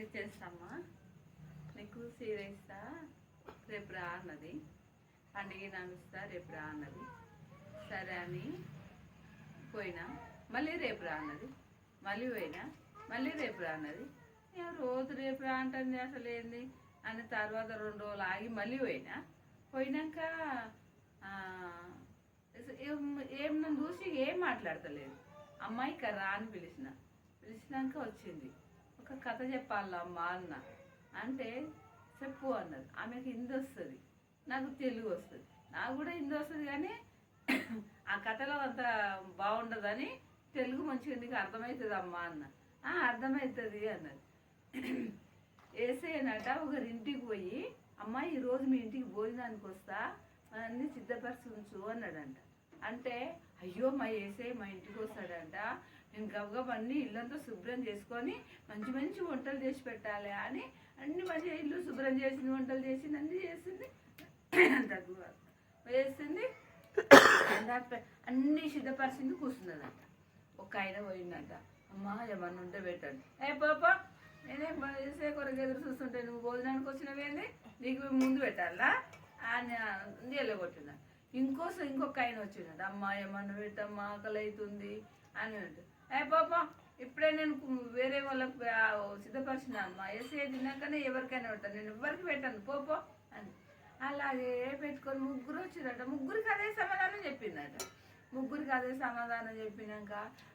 రిచేస్తామ్మా నీకు సీర ఇస్తా రేపు రా అన్నది. పండుగ నడుస్తా రేపు రా అన్నది. సరే అని పోయినా. మళ్ళీ రేపు రా అన్నది. మళ్ళీ పోయినా. మళ్ళీ రేపు రా అన్నది. రోజు రేపు రా అంటుంది అసలు ఏంది? అని తర్వాత రెండు రోజులు ఆగి మళ్ళీ పోయినా. పోయినాక ఏం- నన్ను చూసి ఏం మాట్లాడతలేదు. అమ్మాయి ఇక్కడ రా అని పిలిచిన. పిలిచినాక వచ్చింది. ఒక కథ చెప్పాలమ్మా అన్న? అంటే చెప్పు అన్నది. ఆమెకి హిందీ వస్తుంది. నాకు తెలుగు వస్తుంది. నాకు కూడా హిందీ వస్తుంది కానీ ఆ కథలో అంత బాగుండదని తెలుగు మంచిగా నీకు అర్థమవుతుంది అమ్మా అన్న. "ఆ, అర్థమవుతుంది అన్నది. వేసేయనట ఒకరి ఇంటికి పోయి అమ్మ ఈరోజు మీ ఇంటికి భోజనానికి వస్తా. అన్ని సిద్ధపరిచి ఉంచు అన్నాడంట. అంటే అయ్యో మా ఏసే మా ఇంటికి వస్తాడంట. నేను గబగబ అన్ని ఇల్లంతా శుభ్రం చేసుకొని మంచి మంచి వంటలు చేసి పెట్టాలి అని అన్ని మంచిగా ఇల్లు శుభ్రం చేసింది వంటలు చేసింది అన్ని చేసింది. దగ్గు వేసింది. అన్ని సిద్ధపరిచింది కూర్చున్నదంట. ఒక ఆయన పోయిందంట. అమ్మ ఏమన్నా ఉంటే పెట్టండి. ఏ పాప నేనే వేసే కొరకు ఎదురు చూస్తుంటే నువ్వు భోజనానికి వచ్చినవేంది? నీకు ముందు పెట్టాలా? అని కొట్టిందా ఇంకోసం ఇంకొక ఆయన వచ్చిందంట అమ్మా ఏమన్నా పెట్టమ్మా ఆకలి అవుతుంది అని అంటు ఏ పాప ఇప్పుడే నేను వేరే వాళ్ళకి సిద్ధపరిచిన అమ్మ ఎస్ఏ తిన్నాకనే ఎవరికైనా పెడతాను. నేను ఎవరికి పెట్టాను పోపో అని. అలాగే పెట్టుకొని ముగ్గురు వచ్చిందట ముగ్గురికి అదే సమాధానం చెప్పిందట ముగ్గురికి అదే సమాధానం చెప్పినాక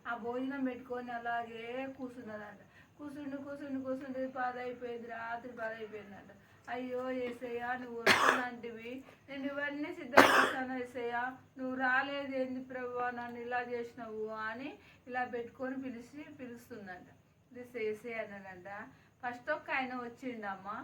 ఆ భోజనం పెట్టుకొని అలాగే కూర్చున్నదంట. కూర్చుండు కూర్చుండి కూర్చుండి పాదైపోయింది అయిపోయింది రాత్రి పాద అయిపోయిందంట అయ్యో ఏసయ్యా నువ్వు వస్తున్నంటివి. నేను ఇవన్నీ సిద్ధం చేస్తాను ఏసయ్యా. నువ్వు రాలేదు ఏంది ప్రభు నన్ను ఇలా చేసినావు అని ఇలా పెట్టుకొని పిలిచి పిలుస్తుందంట. పిలిస్తే ఏసయ్య అన్నాడంట ఫస్ట్ ఒక్క ఆయన వచ్చిండమ్మా.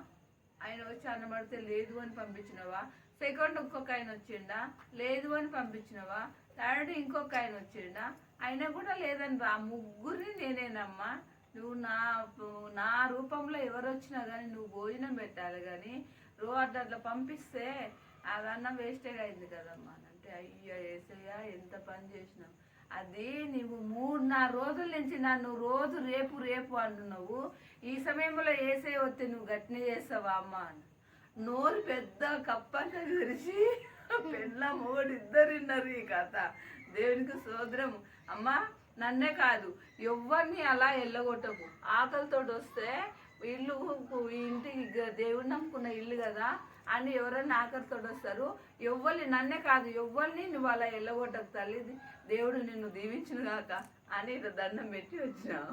ఆయన వచ్చి అన్నబడితే లేదు అని పంపించినవా? సెకండ్ ఇంకొక ఆయన వచ్చిండా? లేదు అని పంపించినవా? థర్డ్ ఇంకొక ఆయన వచ్చిండా? అయినా కూడా లేదని రా ముగ్గురిని నేనేనమ్మా. నువ్వు నా నా రూపంలో ఎవరు వచ్చినా కానీ నువ్వు భోజనం పెట్టాలి కానీ రోజు అట్లా పంపిస్తే అవన్నీ వేస్టేగా అయింది కదమ్మా. అని అంటే అయ్యో ఏసయ్యా ఎంత పని చేసినావు. అది నువ్వు మూడు నాలుగు రోజుల నుంచి నన్ను రోజు రేపు రేపు అంటున్నావు. ఈ సమయంలో ఏసే వస్తే నువ్వు గట్టిన చేస్తావా అమ్మ అని. నోరు పెద్ద కప్పంత తెరిచి పెళ్ళ మూడు ఇద్దరున్నారు ఈ కథ. దేవునికి సోదరం అమ్మా నన్నే కాదు ఎవరిని అలా ఎల్లగొట్టకు. ఆకలితో వస్తే ఇల్లు ఇంటి ఇంటికి దేవుడు నమ్ముకున్న ఇల్లు కదా అని ఎవరైనా ఆకలితో వస్తారు. ఎవ్వరిని నన్నే కాదు ఎవ్వరిని నువ్వు అలా ఎల్లగొట్టకు తల్లి. దేవుడు నిన్ను దీవించును కాక అని దండం పెట్టి వచ్చినావు